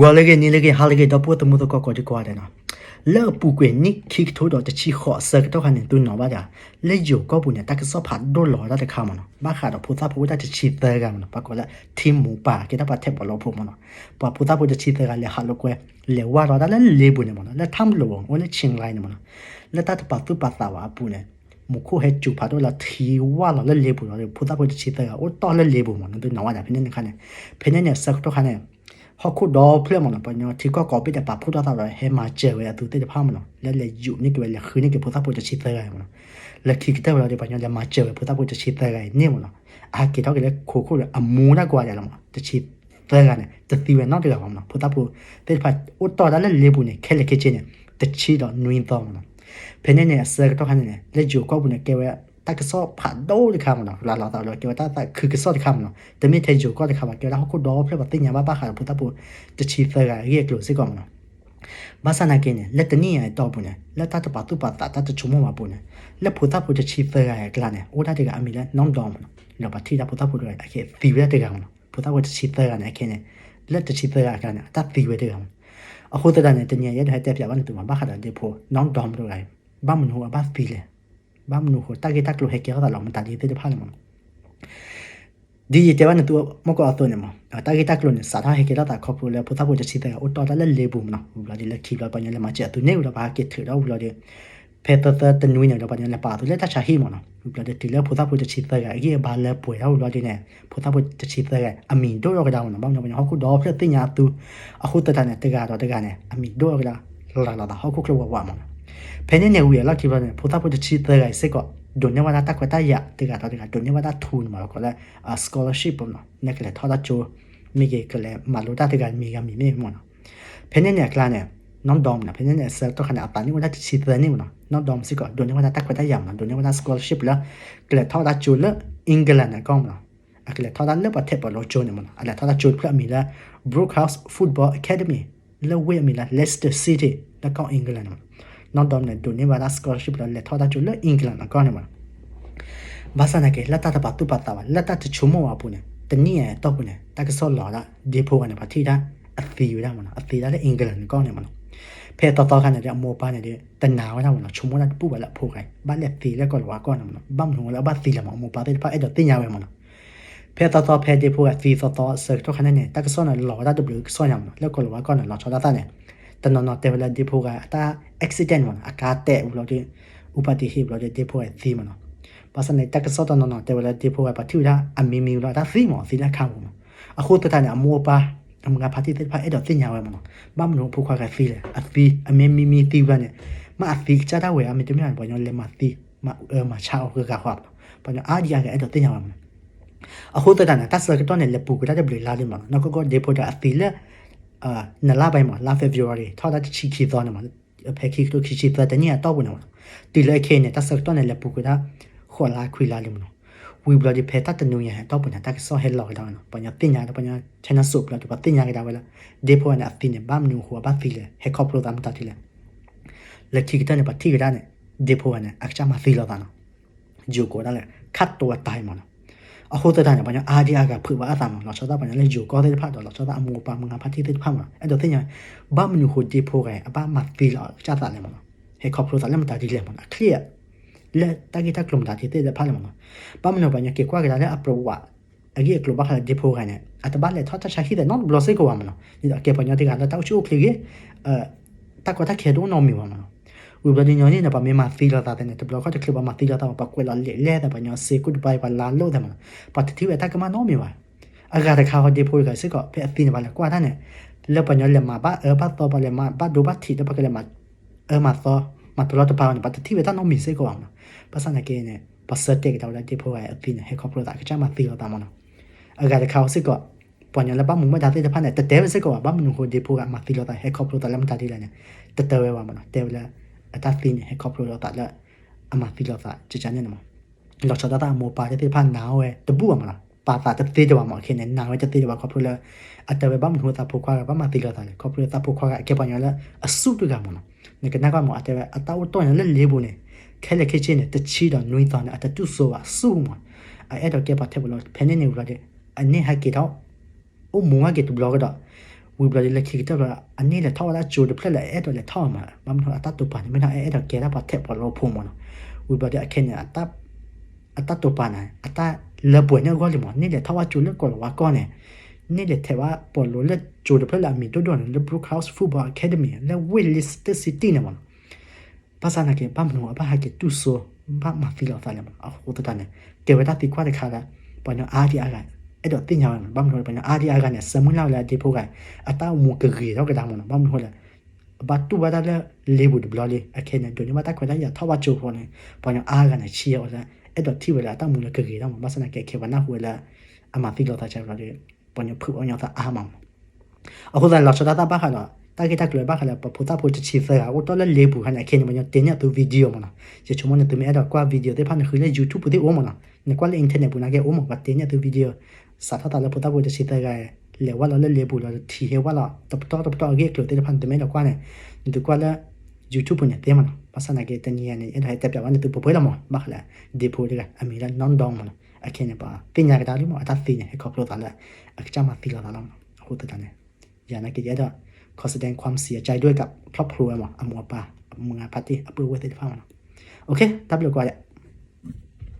ဝါလေကနီလေကဟာလေကတော့ပို့တမှုတော့ကောဒီကွာတယ်နော်လဲပူကွေနိခိကထိုးတော့တချီခေါ်စကတော့ဟန်တူနော်ပါကြလေယိုကောဘူးနဲ့တက္ကစဖတ်ဒိုလော်တဲ့ခါမနော်ဘာခါတော့ပူတာပူတာတချီတဲ့ကမနော်ပါကောလာတီမူပါကေတာပါတက်ဘလောဖို့မနော်ပါပူတာပူတချီတဲ့ကလေဟာလောကွဲလေဝါတော့လည်းလေဘူးနေမနော်လေထမ်လောဝလေချင်းလိုက်နေမနော်လေတတ်ပါသူပါတာဝါပူနေမခုဟဲကျူဖာတော့လာထီဝါလာလေလေဘူးနော်ပူတာပူတချီတဲ့ကအိုတော်လေလေဘူးမနော်တူနော်ဝါကြဖိနေနေခါနေဖိနေနေစက်တော့ခါနေ ဟခုတော့ဖလက်မနော်ပညောတီကောကောပိတဲ့ပါဖူတာတော့ဟဲမှာကျဲဝဲသူတဲ့ဖာမနော်လဲလဲယူနေကလေခင်းနေကပူတာပူတချီတဲ့ကမနော်လက်ခိကတဲ့ဝလာဒီပညောလဲမှာကျဲဝဲပူတာပူတချီတဲ့ကနေမနော်အာကေတော့ကလေခိုခိုအမူနာကွာကြလားမတချီတဲ့ကနေတတိဝဲနောက်တကပါမနော်ပူတာပူတဲ့ဖာအိုတော်တယ်လေဘူးနေခဲလေခဲချင်းတချီတော့နွင်းတော့မနော်ဖနေနေစကတော့ခနေနေလက်ဂျူကောဘူးနေကဲဝဲ တက်ကစောဖတ်တော့ဒီခါမနော်လာလာတော့ကေဝတာគឺကစောဒီခါမနော်တမိထေဂျူကောဒီခါမကေလာဟခုတော့ဖလက်ပတင်ညာဘာခါပူတာပူတချီတဲ့ကရေကလို့စစ်ကောမနော်ဘာစနာကင်းလက်တနီရတော့ဘူးနေလက်တတပါတူပါတာတချုံမမဘူးနေလက်ဖူတာပူတချီတဲ့ကကလာနေအိုတာတကအမီလဲနောင်တော့မနော်လောပါတီတာဖူတာဖူတော့အခေသီဝဲတကမနော်ဖူတာဖူတချီတဲ့ကနေအခေနေလက်တချီတဲ့ကကနေအတသီဝဲတကမအခုတတဲ့တညရဲ့တဲ့တက်ပြပါနေတူမှာဘာခါတဲ့ဖို့နောင်တော့မလို့လိုက်ဘာမနူဘာသီလေ ဘာမနူဟတာဂက်တက်လို့ဟဲကေရတာလောမတာဒီတဲ့ဖာလေမနော်ဒီတဲ့ဝန်တူမကောအသွနေမတာဂက်တက်လို့စာထားဟဲကေရတာခေါပလို့လေဖူတာဖူတချီတဲ့အိုတော်တယ်လေဘူးမနော်ဘလာဒီလက်ခီလာပညာလေမချက်သူနေဦးတော့ဘာကစ်ထတော့ဘလာဒီဖက်တတတနွေးနေတော့ပညာလေပါသူလေတချာဟီမနော်ဘလာဒီတီလေဖူတာဖူတချီတဲ့ကအကြီးဘာလဲပွေတော့ဘလာဒီနေဖူတာဖူတချီတဲ့ကအမီတို့ရောကတောင်းနော်ဘာလို့ပညာဟောက်တော့ဖက်တင်ညာသူအခုတတနဲ့တကတော့တကနဲ့အမီတို့ရောကလာလာလာဟောက်ခုကလောဝါမနော် penye ne uya la kiba ne pota pota chi ta ga se ko donya wa ta ko ta ya te ga ta te ga donya wa ta thu ni ma ko la a scholarship no ne ke ta da cho mi ge ke le ma lo ta te ga mi ga mi mi mo no penye ne kla ne non dom na penye ne se to khana pa ni wa ta chi ta ni no non dom se ko donya wa ta ko ta ya ma donya wa ta scholarship la ke le ta da cho le england na ko no အကလေထာဒါလဘတ်ဘလောချိုနေမနာအလေထာဒါချိုဖလာမီလာ Brookhouse Football Academy လဝဲမီလာ Leicester City လကောင်အင်္ဂလန်နော် non domne do ne bada scholarship la le thoda chu le england na kone ma basa na ke latta ta pa tu pa ta ba latta chu chumo wa pu ne tani ya to pu ne ta ke so la da de pho ka ne ba thi da a thi yu da ma na a thi da le england na kone ma na ဖဲတော်တော်ကနေတဲ့အမောပါနေတဲ့တနာဝနာဝနာချုံမနာပူပါလာဖိုခိုင်ဘာလက်တီလက်ကောလဝါကောနမဘမ်လုံလာဘာတီလာမအမောပါတဲ့ဖဲအဲ့တော့တင်ရဝဲမနော်ဖဲတော်တော်ဖဲဒီဖိုကသီတော်တော်ဆက်တော့ခနဲ့တက်ဆောနလော်ဒါဒဘလူဆောနမလက်ကောလဝါကောနလာချောဒါတနဲ့ တနော်နော်တေဝလာဒီဖိုကအတာ accident မနော်အကားတဲ့ဦးလို့ဒီဥပတိဟိဘလို့ဒီဖိုကသီမနော်ပါစနေတက်ကစောတနော်နော်တေဝလာဒီဖိုကပါထူတာအမီမီလာဒါသီမောသီလက်ခံဘူးအခုတတနဲ့အမောပါအမငါပါတိတဲ့ဖာအဲ့တော့တင်ညာဝဲမနော်ဘာမလို့ဖုခွာကဖီလေအဖီအမေမီမီတီးပါနဲ့မအဖီချတာဝဲအမေတမြန်ပေါ်ညလေမသီမအမချောက်ကကဟောပေါ်ညအာဒီရကအဲ့တော့တင်ညာဝဲမနော်အခုတတနဲ့တက်စကတော့နဲ့လေပူကတဲ့ဘလလာလိမနော်နော်ကောဒေပိုတာအဖီလေ အာနလာပိုင်မလာဖေဖော်ဝါရီထောက်တာချီခီတော့နော်ဖဲခီတို့ခီချီတဲ့တညတော့ဘူးနော်တီလေခဲနဲ့တက်စကတော့နဲ့လေပူကတာခေါ်လာခွေလာလိမနော်ဝီဘလဒီဖက်တတနူရဟတော့ပညာတက်ဆောဟဲလော်ဒါနော်ပညာတင်ညာပညာချနာဆုပလာတော့တင်ညာကဒါဝလာဒေဖိုနာတင်ဘမ်နူဟိုဘတ်ဖီလေဟေကောပလိုဒမ်တတိလေလက်ခိကတနေပတိကဒါနေဒေဖိုနာအခချာမဖီလောဒါနော်ဂျိုကိုဒါလေခတ်တော့တိုင်းမနော် အခုတည်းကပညာအာဒီယာကဖွေပါအသားမနော်ချောတာပညာလေဂျိုကောတဲ့ဖတ်တော့ချောတာအမူပါမငါဖတ်တိတဲ့ဖတ်မအဲ့တော့တင်ညာဘမ်နူဟိုဒေဖိုကအပမဖီလောချတာလေမနော်ဟေကောပလိုဒါလေမတတိလေမနော် clear လက်တကိတကလုံတာတိတဲ့ဖားလမနော်ပမနောပညာကေကွာကလည်းအပရဝအကြီးကလဘခါဒီဖိုခိုင်နေအတဘလက်ထထချာဟီတဲ့နော်ဘလစေကောမနော်ဒီကေပညာတိကလည်းတောက်ချိုကလီအတကွာတခေဒိုနော်မီဝမနော် ဝိဘဒညညနေပါမြန်မာသီလာတာတဲ့ဘလခါတကလဘမသီလာတာပကွဲလာလေလေတဲ့ပညာစေကုဒဘိုင်ပါလာလို့တဲ့မပတ်တိဝဲတကမနော်မီဝအဂါတခါဟဒီဖိုကစေကောဖဲအသိနေပါလားကွာတဲ့လက်ပညာလက်မှာပါအဘတ်တော့ပါလက်မှာဘတ်ဒိုဘတ်တီတဲ့ပကလက်မှာအမသောမတလို့တပါနေပတ်တိဝဲတနော်မီစေကောအောင်ပစနကေနေပစတက်တော့လက်တိဖိုရဲ့အပိနေဟေကောပရိုတာကချမသီတော့တာမနော်အဂါတခါစစ်ကောပညာလည်းပမှုမတာတဲ့ဖာနဲ့တတဲစစ်ကောဘာမနုကိုဒီဖိုကမသီတော့တာဟေကောပရိုတာလည်းမတာတိလည်းနဲ့တတဲဝဲပါမနော်တဲဝဲ အတာသီနေဟေကောပရိုတာလည်းအမသီတော့တာချချနေနော်လောချတာမောပါတဲ့ဖာနာဝဲတပူပါမလားပါတာတဲ့တဲ့ပါမခင်နေနာဝဲတဲ့တဲ့ပါကောပရိုလည်းအတဲဝဲဘာမနုတာဖိုခွာကဘာမသီတော့တာလေကောပရိုတာဖိုခွာကအကေပညာလည်းအစုတကမနော်နေကနာကမအတဲဝဲအတောတော့လည်းလေးဘူးနေခဲလက်ခဲချင်းနဲ့တချီတော့နွေးသားနဲ့အတတုဆိုပါစုမအဲ့တော့ကဲပါတဲ့ဘလို့ဖဲနေနေလို့တဲ့အနည်းဟကေတော့အမုံကကေတူဘလော့ကတော့ ဝီဘလလက်ခိတော့အနည်းလေထောက်လာချိုးတယ်ဖလက်လေအဲ့တော့လေထောက်မှာမမတော့အတတ်တူပါနေမနာအဲ့တော့ကဲရပါတက်ပေါ်လို့ဖုံမနော်ဝီဘလအခင်းအတတ်အတတ်တူပါနေအတလပွနေကောလေမနေလေထောက်ချိုးလေကောဝါကောနေနေလေထဲဝါပေါ်လို့လေချိုးတယ်ဖလက်မီတို့တော့လေ Brook House Football Academy လေ Williston City နေမနော် pasana ke pam no apa ha ke tu so ba ma fi lo ta le a ho ta ne ke wa ta ti kwa de kha la pa no a di a ga အဲ့ တော့တင်ညာဘာမလို့ပညာအာဒီအာကနဲ့စမွလာလာဒီဖိုကအတောက်မူကကြီးတော့ကတာမနော်ဘာမလို့လဲဘာတူဘာဒါလေဘူးဘလလေးအခနဲ့တို့ညမတာခွဲလိုက်ရထောက်ပါချိုးဖို့နေပညာအာကနဲ့ချီရောလားအဲ့တော့ထိဝလာတောက်မူလကကြီးတော့မဆနာကဲခေဝနာဟွေလာအမဖီလို့တာချင်တယ်ပညာဖူအောင်ရတာအာမမ်အခုသာလောက်ချတာဘာခလာတာကိတာကလဘာခလာပပူတာပူချီဖာဦးတော်လေဘူးခနဲ့ခေနေမညတင်ရသူဗီဒီယိုမနော်ချချုံမနဲ့သူမဲတော့ကွာဗီဒီယိုတဲ့ဖာနေခလေ YouTube တဲ့အိုမနော်နေကွာလေအင်တာနက်ဘူးနာကဲအိုမကတင်ရသူဗီဒီယို สัตว์ท่าตาเราพุทธบูจะชี้ตอะไรเหลืว่าเราเล่นเลียบูเราจะทีเหว่าเราตบต่อตบต่อเรียกเกลือเต็มพันแต่ไม่เรากว่าเนี่ยดูกว่าแล้วยูทูบเนี่ยเต็มมันภาษาไหนเกตันเนี่ยเนี่ยไอ้แต่แบบว่าเนี่ยตัวปุ๋ยละมันดบ้าเละเดี๋ยวพูดเลยอเมริล้วน้องดองมันอะแค่นเนี่ยป่ะตีนยากระดาษหมัดอาตัดสีเนี่ยให้ขอบรถอะไรอาจจะมาตีเราแล้วโหตัวนั้นเนี่ยอย่างนักเกียรติขอแสดงความเสียใจด้วยกับครอบครัวหมออมัวปาเมืองพัตตี้อัปเปอร์เวสต์ฟ้ามันโอเคทับเดียวกว่าเนี่ย